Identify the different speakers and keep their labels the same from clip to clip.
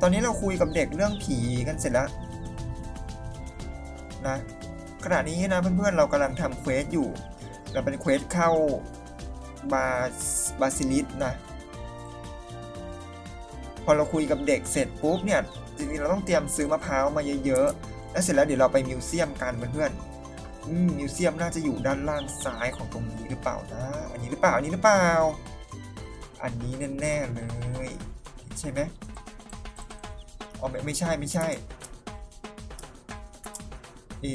Speaker 1: ตอนนี้เราคุยกับเด็กเรื่องผีกันเสร็จแล้วนะขณะนี้นะเพื่อนๆเรากำลังทำเควสอยู่ เราเป็นเควสเข้าบาบาซิลิสนะ พอเราคุยกับเด็กเสร็จปุ๊บเนี่ยจริงๆเราต้องเตรียมซื้อมะพร้าวมาเยอะๆ แล้วเสร็จแล้วเดี๋ยวเราไปมิวเซียมกันเพื่อนๆ อืมมิวเซียมน่าจะอยู่ด้านล่างซ้ายของตรงนี้หรือเปล่านะ อันนี้หรือเปล่า อันนี้หรือเปล่า อันนี้แน่ๆเลย ใช่ไหม อ๋อไม่ไม่ใช่ไม่ใช่เอ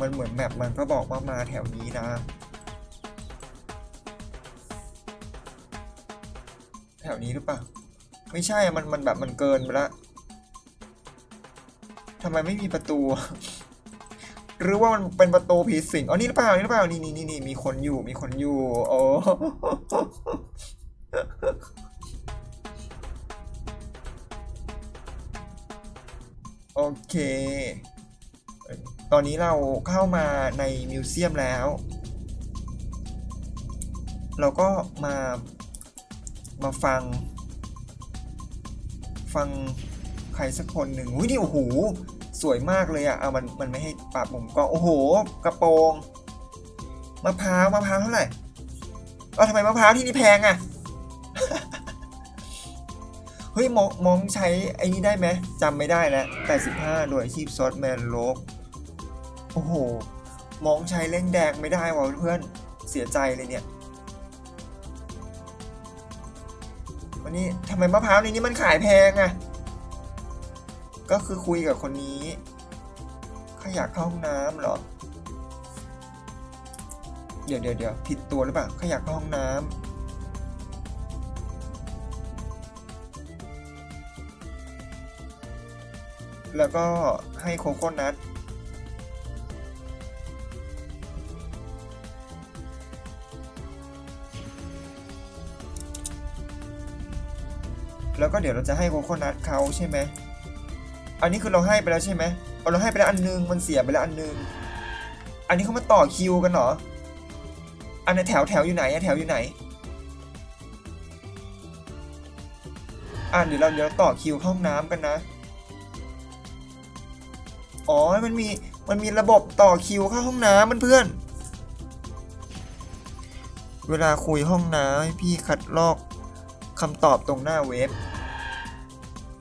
Speaker 1: มันเหมือนแมปมันก็บอกว่ามาแถวนี้นะ แถวนี้หรือเปล่า ไม่ใช่มันมันแบบมันเกินไปละทำไมไม่มีประตู หรือว่ามันเป็นประตูผีสิงอ๋อนี่หรือเปล่านี่หรือเปล่านี่นี่นี่นี่มีคนอยู่มีคนอยู่โอ้ ตอนนี้เราเข้ามาในมิวเซียมแล้ว เราก็มา มาฟัง ฟังใครสักคนหนึ่งอุ้ยนี่โอ้โห สวยมากเลยอะเอามัน มันไม่ให้ปรับมุมกล้องโอ้โห กระโปรง มะพร้าว มะพร้าวเท่าไหร่เออทำไมมะพร้าวที่นี่แพงอะ เฮ้ยมองมองใช้ไอ้นี้ได้ไหมจำไม่ได้แล้ว85 โดยอาชีพซอสแมนโลกโอ้โห มองใช้เล่งแดงไม่ได้ว่ะเพื่อนเสียใจเลยเนี่ย วันนี้ทำไมมะพร้าวในนี้มันขายแพงอะก็คือคุยกับคนนี้เขาอยากเข้าห้องน้ำเหรอ เดี๋ยวเดี๋ยวเดี๋ยวผิดตัวหรือเปล่าเขาอยากเข้าห้องน้ำ แล้วก็ให้โคโค่นัทแล้วก็เดี๋ยวเราจะให้โคโค่นัทเขาใช่ไหม อันนี้คือเราให้ไปแล้วใช่ไหมเอาเราให้ไปแล้วอันนึง มันเสียไปแล้วอันนึง อันนี้เขามาต่อคิวกันเหรอ อันไหนแถวแถวอยู่ไหนอะแถวอยู่ไหน อ่าเดี๋ยวเราเดี๋ยวต่อคิวห้องน้ำกันนะ อ๋อ มันมี มันมีระบบต่อคิวเข้าห้องน้ำเพื่อนเวลาคุยห้องน้ำพี่คัดลอกคำตอบตรงหน้าเว็บ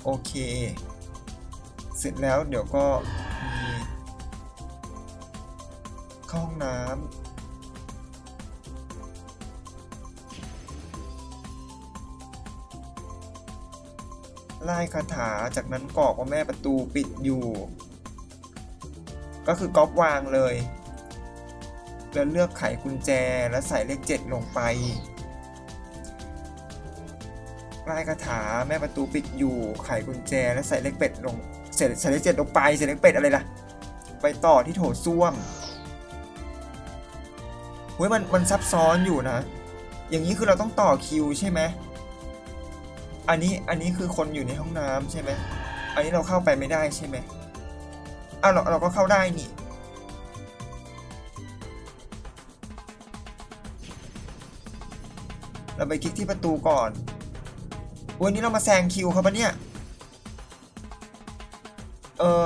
Speaker 1: โอเค เสร็จแล้วเดี๋ยวก็มีเข้าห้องน้ำไล่คาถาจากนั้นกรอกว่าแม่ประตูปิดอยู่ ก็คือก๊อปวางเลย แล้วเลือกไขกุญแจแล้วใส่เลขเจ็ดลงไปไล่คาถาแม่ประตูปิดอยู่ไขกุญแจแล้วใส่เลขเป็ดลงใส่ใส่เลขเจ็ดลงไปใส่เลขเป็ดอะไรล่ะ ไปต่อที่โถส้วมเฮ้ยมันมันซับซ้อนอยู่นะ อย่างนี้คือเราต้องต่อคิวใช่ไหมอันนี้อันนี้คือคนอยู่ในห้องน้ำใช่ไหมอันนี้เราเข้าไปไม่ได้ใช่ไหม อ้าวเราเราก็เข้าได้นี่เราไปคลิกที่ประตูก่อนวันนี้เรามาแซงคิวเขาปะเนี่ย เออ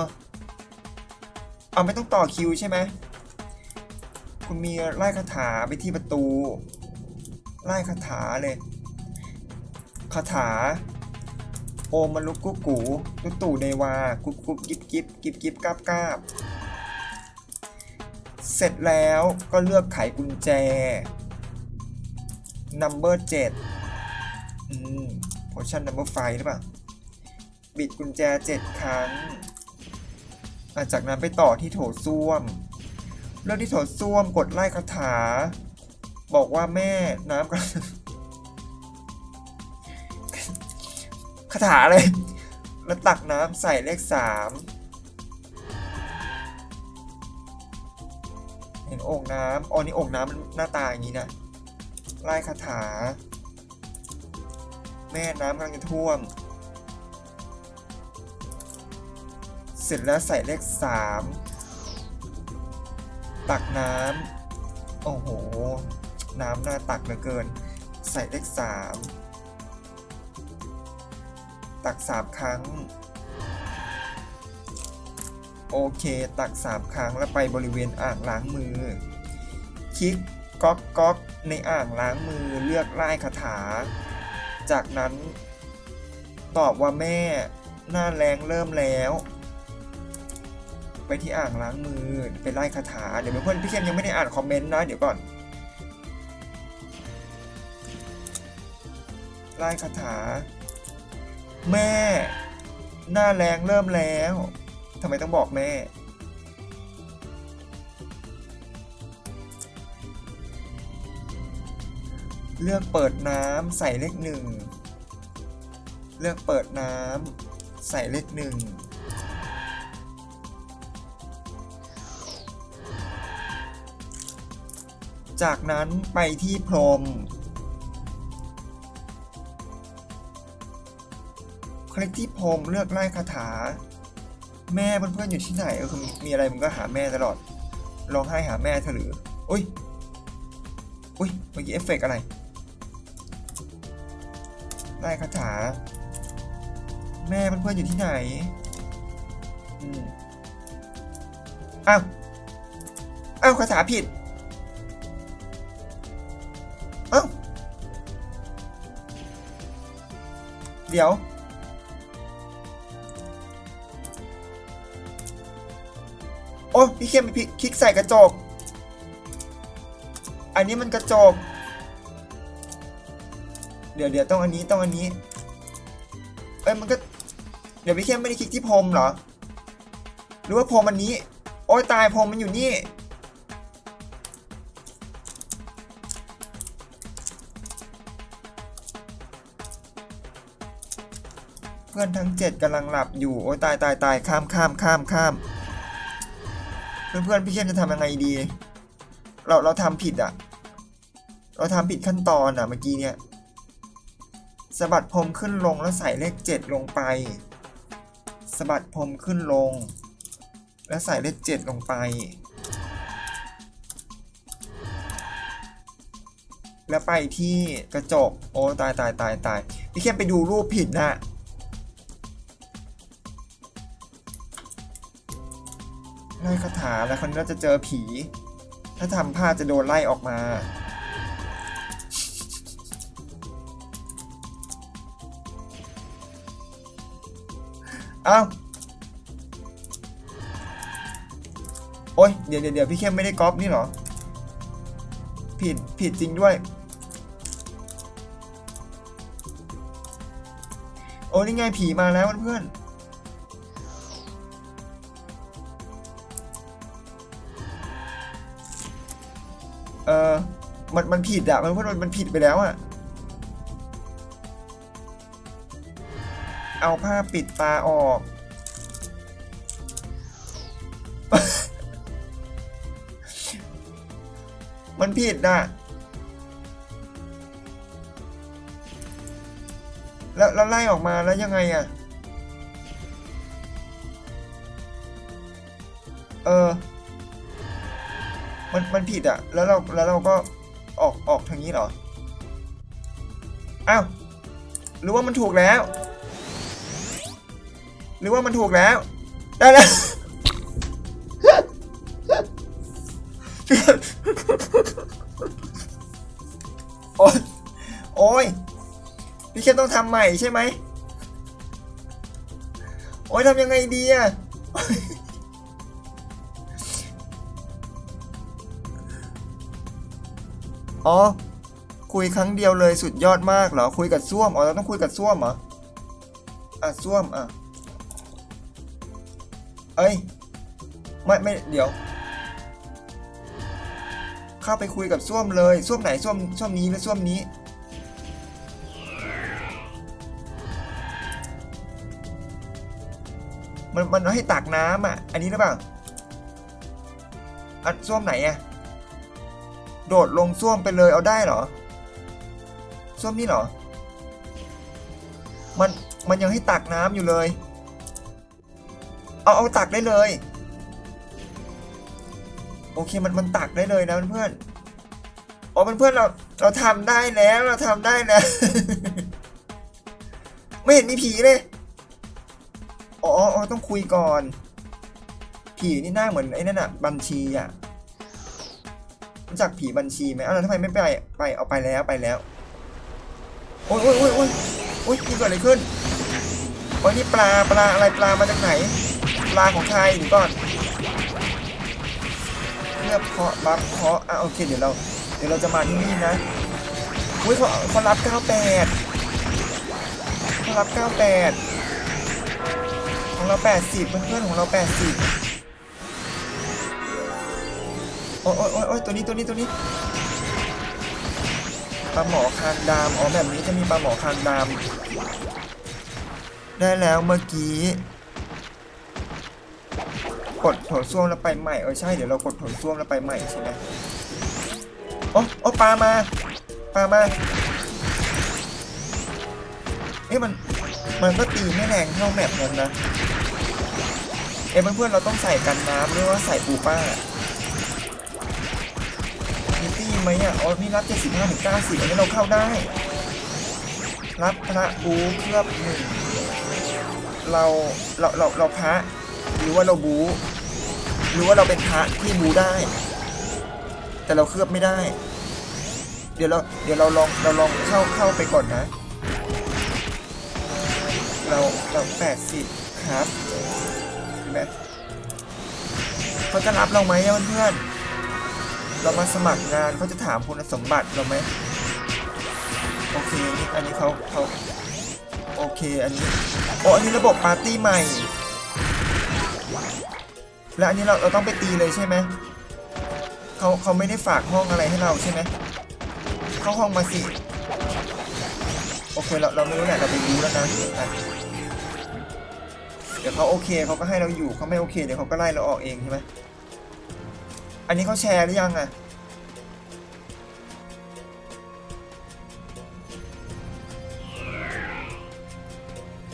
Speaker 1: เอาไม่ต้องต่อคิวใช่ไหม คุณมีไล่คาถาไปที่ประตู ไล่คาถาเลย คาถา โอมาลุกกุ๊กกูตุตู่เดวา กุ๊บกุ๊บกิบกิบกิบกิบกาบกาบเสร็จแล้วก็เลือกไขกุญแจ number 7อืม potion number 5หรือเปล่า บิดกุญแจ 7 ครั้งอะจากนั้นไปต่อที่โถส้วม เลือกที่โถส้วมกดไล่คาถา บอกว่าแม่น้ำกระ คาถาอะไร แล้วตักน้ำใส่เลขสามเห็นโอ่งน้ำอ๋อนี่โอ่งน้ำหน้าตาอย่างนี้นะไล่คาถา แม่น้ำกำลังจะท่วม เสร็จแล้วใส่เลขสามตักน้ำโอ้โห น้ำน่าตักเหลือเกิน ใส่เลขสาม ตักสามครั้ง โอเค ตักสามครั้งแล้วไปบริเวณอ่างล้างมือ คลิกก๊อกก๊อกในอ่างล้างมือเลือกไล่คาถา จากนั้น ตอบว่าแม่ หน้าแรงเริ่มแล้ว ไปที่อ่างล้างมือไปไล่คาถา เดี๋ยวเพื่อนพี่เข้มยังไม่ได้อ่านคอมเมนต์นะ เดี๋ยวก่อนไล่คาถา แม่ หน้าแรงเริ่มแล้วทำไมต้องบอกแม่ เลือกเปิดน้ำใส่เลขหนึ่ง เลือกเปิดน้ำใส่เลขหนึ่งจากนั้นไปที่พรม คลิกที่พรมเลือกไล่คาถา แม่เพื่อนๆอยู่ที่ไหนเออคือมีอะไรมันก็หาแม่ตลอดร้องไห้หาแม่เธอหรืออุ้ยอุ้ยเมื่อกี้เอฟเฟกต์อะไรไล่คาถา แม่เพื่อนๆอยู่ที่ไหนอืมอ้าวอ้าวคาถาผิดอ้าเดี๋ยว อ้พี่เข้มไปพลิกคลิกใส่กระจก อันนี้มันกระจก เดี๋ยวเดี๋ยวต้องอันนี้ต้องอันนี้ เอ้ยมันก็ เดี๋ยวพี่เข้มไม่ได้คลิกที่พรมเหรอ หรือว่าพรมอันนี้ โอ้ยตายพรมมันอยู่นี่ เพื่อนทั้งเจ็ดกำลังหลับอยู่ โอ้ยตายตายตายข้ามข้ามข้ามข้ามเพื่อน เพื่อนๆพี่เข้มจะทำยังไงดี เราเราทำผิดอะ เราทำผิดขั้นตอนอะเมื่อกี้เนี่ยสะบัดพรมขึ้นลงแล้วใส่เลขเจ็ดลงไปสะบัดพรมขึ้นลง แล้วใส่เลขเจ็ดลงไป แล้วไปที่กระจก โอ้ตายตายตายตายพี่เข้มไปดูรูปผิดนะ ไล่คาถาแล้วคนนี้เราจะเจอผี ถ้าทำพลาดจะโดนไล่ออกมาเอ้าโอ้ยเดี๋ยวเดี๋ยวพี่เข้มไม่ได้ก๊อปนี่เหรอ ผิดผิดจริงด้วย โอ้นี่ไงผีมาแล้วเพื่อนๆ เออมันมันผิดอะมันเพื่อนมันมันผิดไปแล้วอะเอาผ้าปิดตาออก มันผิดอะแล้วแล้วไล่ออกมาแล้วยังไงอะเออ มันมันผิดอะแล้วเราแล้วเราก็ออกออกทางนี้เหรอ อ้าว หรือว่ามันถูกแล้ว หรือว่ามันถูกแล้ว ได้แล้ว โอ๊ยโอ้ยพี่แค่ต้องทำใหม่ใช่ไหม โอ้ยทำยังไงดีอะ อ๋อ คุยครั้งเดียวเลยสุดยอดมากเหรอ คุยกับส้วม อ๋อ เราต้องคุยกับส้วมเหรอ อะส้วม อะ เอ้ย ไม่ไม่เดี๋ยว เข้าไปคุยกับส้วมเลยส้วมไหนส้วมส้วมนี้หรือส้วมนี้ มันมันให้ตักน้ำอะ อันนี้หรือเปล่าอันส้วมไหนอะ โดดลงส้วมไปเลยเอาได้เหรอส้วมนี่เหรอ มันมันยังให้ตักน้ำอยู่เลย เอาเอาตักได้เลย โอเคมันมันตักได้เลยนะเพื่อนอ๋อเพื่อนเราเราทำได้แล้วเราทำได้แล้ว ไม่เห็นมีผีเลยอ๋ออ๋อต้องคุยก่อน ผีนี่หน้าเหมือนไอ้นั่นอะบัญชีอะ รู้จักผีบัญชีไหมอ้าวแล้วทำไมไม่ไปไปเอาไปแล้วไปแล้วโอ้ยโอ้ยโอ้ยโอ้ยโอ้ยนี่เกิดอะไรขึ้นโอ้ยนี่ปลาปลาอะไรปลามาจากไหน ปลาของใครเดี๋ยวก่อนเพื่อเพาะบัฟเพาะอะโอเคเดี๋ยวเราเดี๋ยวเราจะมาที่นี่นะอุ้ยเขาเขารับ 98เขารับ 98 ของเรา 80 เพื่อนๆของเรา 80 อ้ยโอ้ยโอ้ยโอ้ยตัวนี้ตัวนี้ตัวนี้ปลาหมอคางดามอ๋อแบบนี้จะมีปลาหมอคางดาม ได้แล้วเมื่อกี้กดโถส้วมแล้วไปใหม่เออใช่เดี๋ยวเรากดโถส้วมแล้วไปใหม่ใช่ไหมโอ้โอ้ปลามาปลามาเอ๊ะมันมันก็ตีไม่แรงเท่าแมปนั้นนะเอ้เพื่อนๆเราต้องใส่กันน้ำหรือว่าใส่ปูป้า ไหมอะอ๋อนี่รับ75ถึง90อันนี้เราเข้าได้ รับพระบูเคลือบหนึ่งเราเราเราเราพระหรือว่าเราบูหรือว่าเราเป็นพระที่บูได้ แต่เราเคลือบไม่ได้ เดี๋ยวเราเดี๋ยวเราลองเราลองเข้าเข้าไปก่อนนะ เราเราแปดสิบครับเห็นไหมเขาจะรับเราไหมอะเพื่อน เรามาสมัครงานเขาจะถามคุณสมบัติเราไหมโอเคนี่อันนี้เขาเขาโอเคอันนี้โอ้อันนี้ระบบปาร์ตี้ใหม่ แล้วอันนี้เราเราต้องไปตีเลยใช่ไหมเขาเขาไม่ได้ฝากห้องอะไรให้เราใช่ไหมเข้าห้องมาสิโอเคเราเราไม่รู้แหละเราไปรู้แล้วนะเดี๋ยวเขาโอเคเขาก็ให้เราอยู่เขาไม่โอเคเดี๋ยวเขาก็ไล่เราออกเองใช่ไหม อันนี้เขาแชร์หรือยังอะ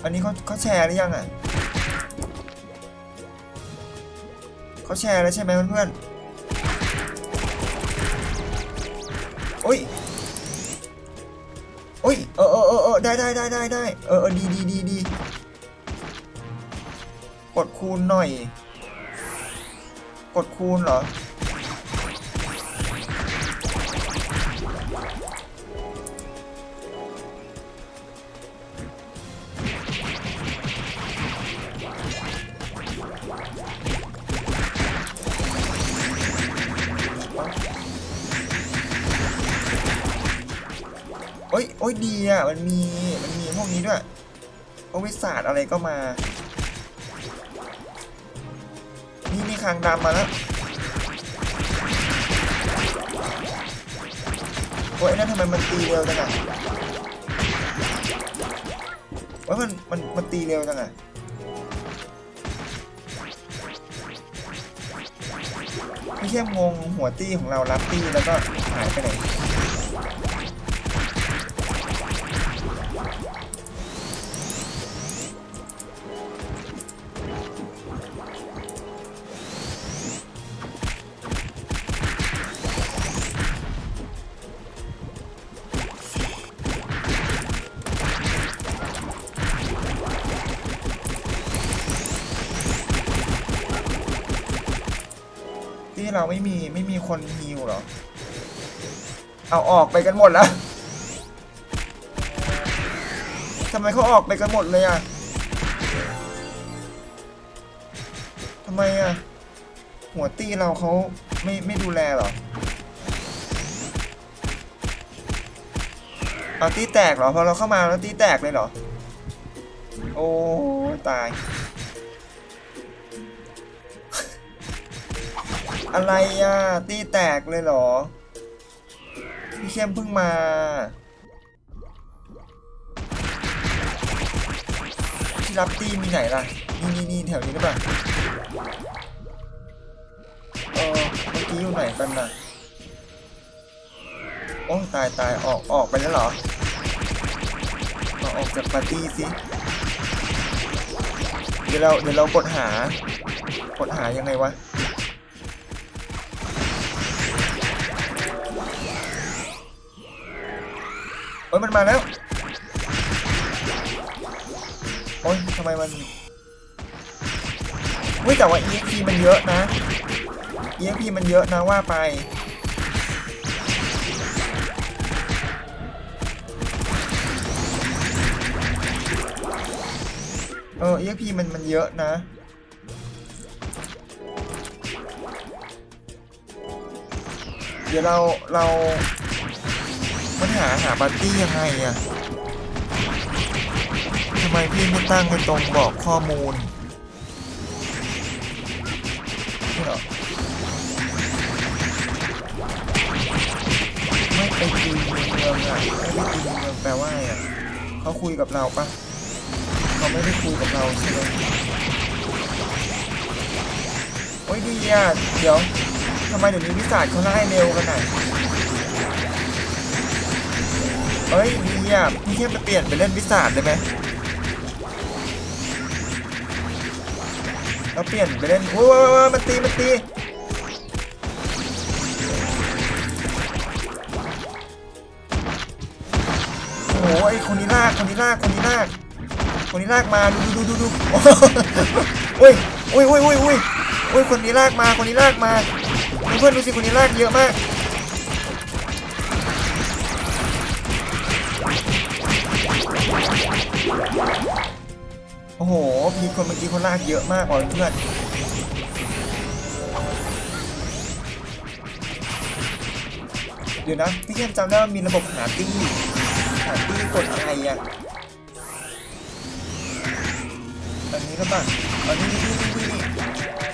Speaker 1: อันนี้เขาเขาแชร์หรือยังอะเขาแชร์แล้วใช่ไหมเพื่อนๆโอ้ยโอ้ยเออเออเออเออได้ได้ได้ได้ได้เออเออดีดีดีดีกดคูณหน่อย กดคูณเหรอ อ้ยโอ้ยดีอะมันมีมันมีพวกนี้ด้วยพวกวิสาดอะไรก็มา นี่นี่คางดำมาแล้วโอ้ยนั่นทำไมมันตีเร็วจังอะโอ้ยมันมันมันตีเร็วจังอะไม่ใช่งงหัวตี้ของเรารับตี้แล้วก็หายไปไหน เราไม่มีไม่มีคนฮิวหรอ เอาออกไปกันหมดแล้วทำไมเขาออกไปกันหมดเลยอะทำไมอะ หัวตี้เราเขาไม่ไม่ดูแลหรอ เอาตี้แตกเหรอ พอเราเข้ามาแล้วตี้แตกเลยเหรอ โอ้ตาย อะไรอะ ตีแตกเลยเหรอ พี่เข้มเพิ่งมา ที่รับตีมีไหนล่ะ นี่นี่นี่แถวนี้หรือเปล่าเออเมื่อกี้อยู่ไหนกันน่ะโอ้ตายตายออกออกไปแล้วเหรอเอาออกจากปาร์ตี้สิ เดี๋ยวเราเดี๋ยวเรากดหากดหายังไงวะ โอ้ยมันมาแล้ว โอ้ยทำไมมันอุ้ยแต่ว่า EXP มันเยอะนะ EXP มันเยอะนะว่าไปเออ EXP มันมันเยอะนะ เดี๋ยวเราเรา มันหาหาปาร์ตี้ยังไงอะทำไมพี่ไม่ตั้งให้ตรงบอกข้อมูลนี่เหรอไม่ไปตีเมืองอะไม่ไปตีเมืองแปลว่าอะเขาคุยกับเราปะเขาไม่ได้คุยกับเราใช่ไหมโอ้ยดีอะเดี๋ยวทำไมเดี๋ยวนี้วิสาจเขาไล่เร็วกันน่ะ เฮ้ยดีอะพี่เข้มไปเปลี่ยนไปเล่นวิสาดได้ไหมเราเปลี่ยนไปเล่นโอ้ยโอ้ยโอ้ยมันตีมันตีโอ้โหไอคนนี้ลากคนนี้ลากคนนี้ลากคนนี้ลากมาดูดูดูดูดูโอ้ยโอ้ยโอ้ยโอ้ยโอ้ยคนนี้ลากมาคนนี้ลากมาเพื่อนดูสิคนนี้ลากเยอะมาก โอ้โหมีคนเมื่อกี้คนลากเยอะมากกว่าเพื่อนเดี๋ยวนะพี่เคนจำได้ว่ามีระบบหาตี้หาตี้กดอะไรอะอันนี้ก็ป่ะอันนี้นี่นี่นี่นี่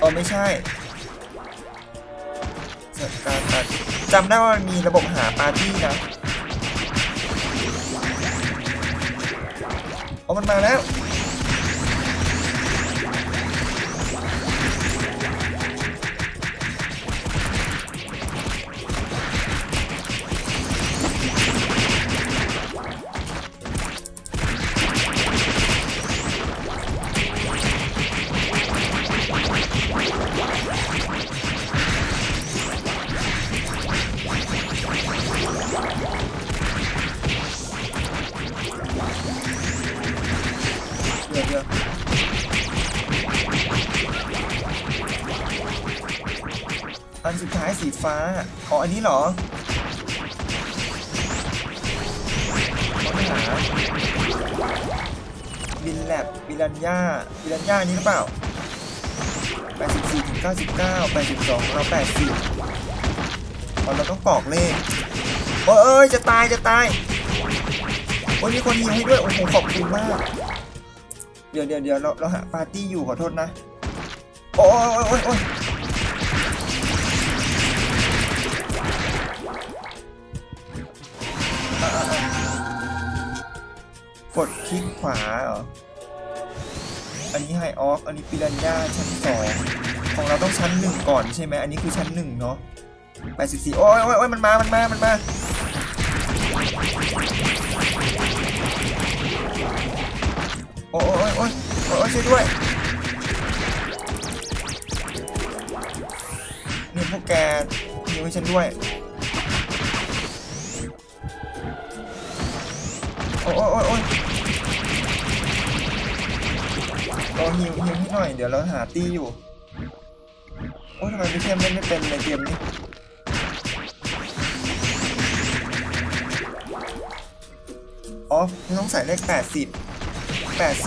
Speaker 1: อ๋อไม่ใช่จัดการตัดจำได้ว่ามันมีระบบหาปาร์ตี้นะ อ๋อมันมาแล้ว เยวเดียวอันสุดท้ายสีฟ้า อ๋อ อันนี้เหรอต้องหาบินแลบบิลันย่าบิลันย่านี้หรือเปล่า 84ถึง99 82เรา80อ๋อเราต้องกรอกเลขโอ้ยเอ้ยจะตายจะตาย โอ้ยมีคนยิงให้ด้วย โอ้โหขอบคุณมาก เดี๋ยวเดี๋ยวเดี๋ยวเราเราหาปาร์ตี้อยู่ขอโทษนะ โอ้ยโอ้ยโอ้ยกดคลิกขวาเหรอ อันนี้ไฮออฟ อันนี้ปิรันย่าชั้นสองของเราต้องชั้นหนึ่งก่อนใช่ไหม อันนี้คือชั้นหนึ่งเนาะแปดสิบสี่โอ้ยโอ้ยโอ้ยมันมา มันมา มันมา โอ้ยโอ้ยโอ้ยช่วยด้วยนี่พวกแกยิงให้ฉันด้วย โอ้ยโอ้ยโอ้ยโอ้ยรอฮิวฮิวให้หน่อย เดี๋ยวเราหาตี้อยู่ โอ้ยทำไมพี่เข้มเล่นไม่เป็นในเกมนี้อ๋อต้องใส่เลข80 80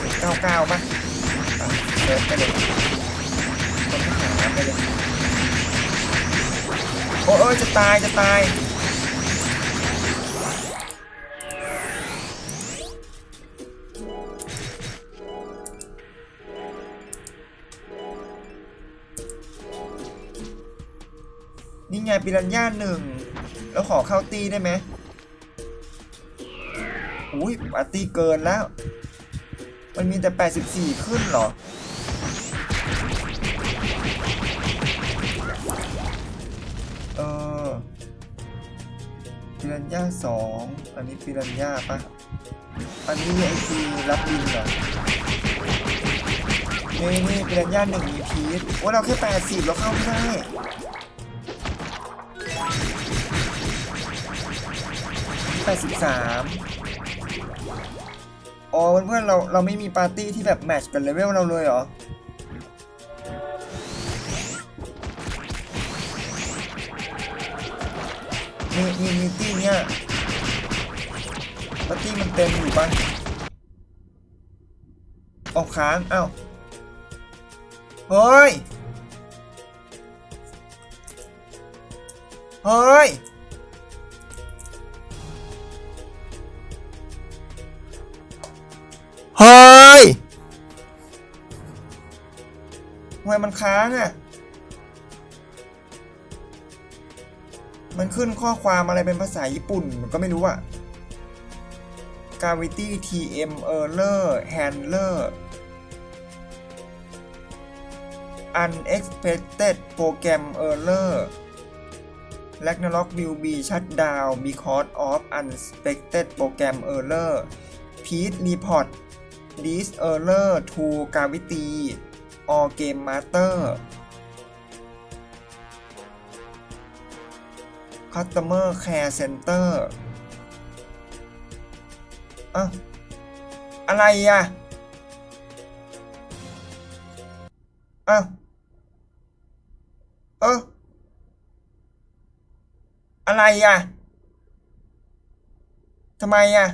Speaker 1: ถึง99ป่ะอะเดินไปเลยค้นหาไปเลยโอ้ยจะตายจะตายนี่ไงปิรันย่าหนึ่งแล้วขอเข้าตีได้ไหม อุ้ยปาร์ตี้เกินแล้ว มันมีแต่ 84 ขึ้นเหรอ เออปิรันย่าสองอันนี้ปิรันย่าปะอันนี้ไอซีรับบินเหรอนี่นี่ปิรันย่าหนึ่งมีพีทโอ้เราแค่80เราเข้าไม่ได้83 อ๋อเพื่อนๆเราเราไม่มีปาร์ตี้ที่แบบแมทช์กับเลเวลเราเลยเหรอมีมีมีตี้เนี่ยปาร์ตี้มันเต็มอยู่ปะออกค้างเอ้าเฮ้ย เฮ้ย เฮ้ยทำไมมันค้างอะ่ะ มันขึ้นข้อความอะไรเป็นภาษาญี่ปุ่นก็ไม่รู้อะ่ะ Gravity TM Error Handler Unexpected Program Error Ragnarok will be shut down because of unexpected program error Please report this error to Gravity or Game Master Customer Care Center อ้าวอะไรอะอ้าวเอออะไรอะทำไมอะ